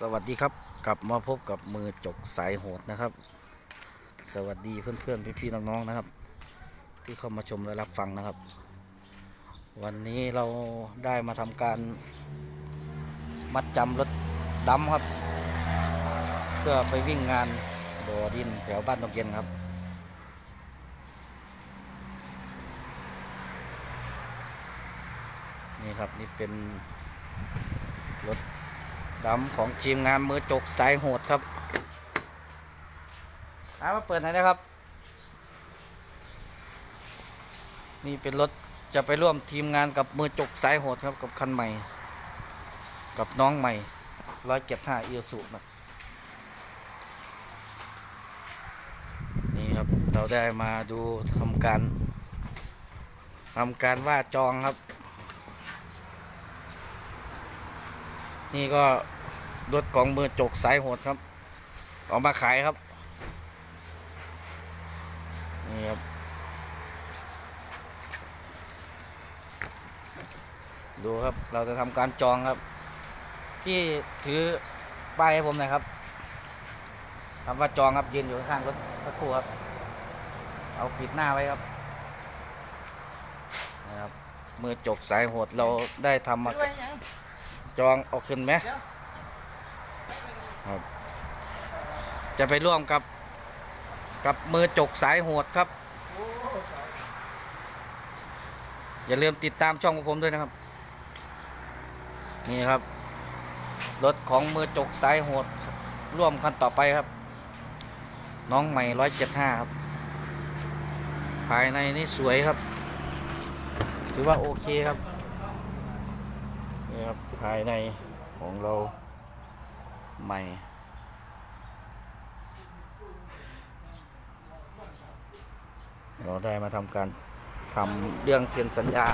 สวัสดีครับกลับมาพบกับมือจกสายโหดนะครับ สวัสดีเพื่อนๆพี่ๆน้องๆนะครับ ที่เข้ามาชมและรับฟังนะครับ วันนี้เราได้มาทำการมัดจำรถดำครับ เพื่อไปวิ่งงานบ่อดินแถวบ้านตงเย็นครับ นี่ครับนี่เป็น ดำของทีมงานมือจกสายโหดครับอามาเปิดหนนะครับ นี่เป็นรถจะไปร่วมทีมงานกับมือจกสายโหดครับกับคันใหม่ กับน้องใหม่ร้อยเจ็ดห้าเอิสุนะนี่ครับเราได้มาดูทำการทำการว่าจองครับ นี่ก็รถของมือจกสายโหดครับ ออกมาขายครับ นี่ครับ ดูครับเราจะทำการจองครับ ที่ถือป้ายให้ผมหน่อยครับคำว่าจองครับยืนอยู่ข้างรถสักครู่ครับ เอาปิดหน้าไว้ครับนะครับมือจกสายโหดเราได้ทำมา จองเอาขึ้นไหมครับ จะไปร่วมกับ กับมือจกสายโหดครับ อย่าลืมติดตามช่องของผมด้วยนะครับ นี่ครับ รถของมือจกสายโหด ร่วมคันต่อไปครับ น้องใหม่ร้อยเจ็ดห้าครับ ภายในนี่สวยครับ ถือว่าโอเคครับ นี่ครับภายในของเราใหม่ เราได้มาทำการทำเรื่องเซ็นสัญญา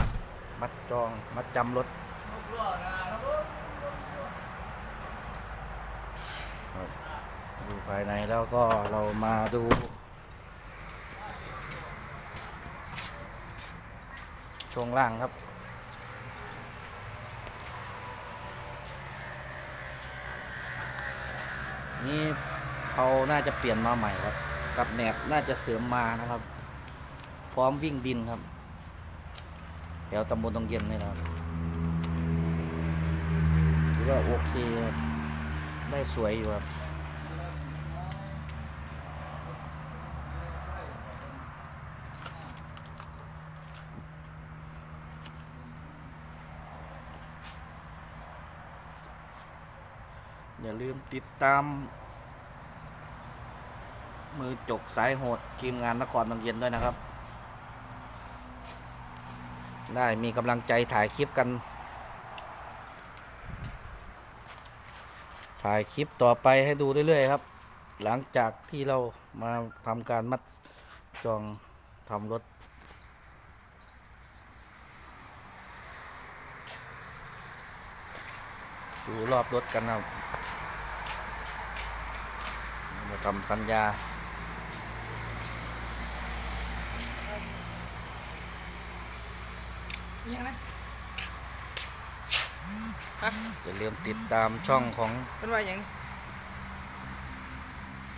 มัดจอง มัดจำรถดูภายในแล้วก็เรามาดูช่วงล่างครับ นี่เขาน่าจะเปลี่ยนมาใหม่ครับ กับแหนบน่าจะเสริมมานะครับ พร้อมวิ่งดินครับแถวตำบลตรงเย็นนี่นะครับถือว่าโอเคครับได้สวยอยู่ครับ อย่าลืมติดตาม มือจกสายโหดทีมงานนครบางเย็นด้วยนะครับ ได้มีกำลังใจถ่ายคลิปกัน ถ่ายคลิปต่อไปให้ดูเรื่อยๆครับ หลังจากที่เรามาทำการมัดจองทำรถดูรอบรถกันครับ มาทำสัญญา ยังนะอย่าลืมติดตามช่องของเป็นว่ายัง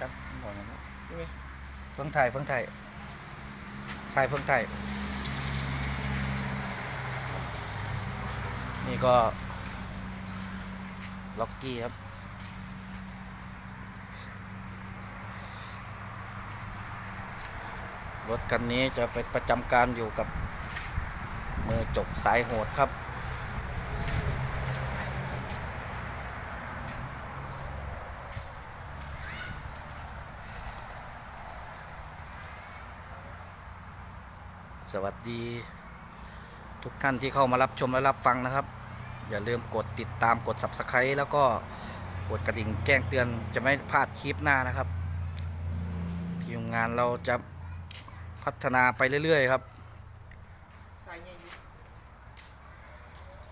จักบอกนะนี่ไงเฟื่องไทยเฟื่องไทยไทยเฟื่องไทยนี่ก็ล็อกกี้ครับ รถคันนี้จะไปประจำการอยู่กับ มือจกสายโหดครับ สวัสดี ทุกท่านที่เข้ามารับชมและรับฟังนะครับ อย่าลืมกดติดตามกด subscribe แล้วก็กดกระดิ่งแจ้งเตือนจะไม่พลาดคลิปหน้านะครับทีมงานเราจะ พัฒนาไปเรื่อย ๆ ครับใส่ยังอยู่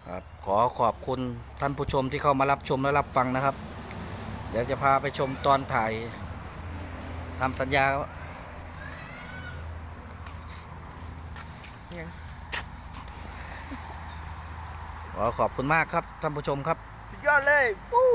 ครับ ขอขอบคุณท่านผู้ชมที่เข้ามารับชมและรับฟังนะครับ เดี๋ยวจะพาไปชมตอนถ่ายทำสัญญายังขอขอบคุณมากครับท่านผู้ชมครับ สุดยอดเลยปู้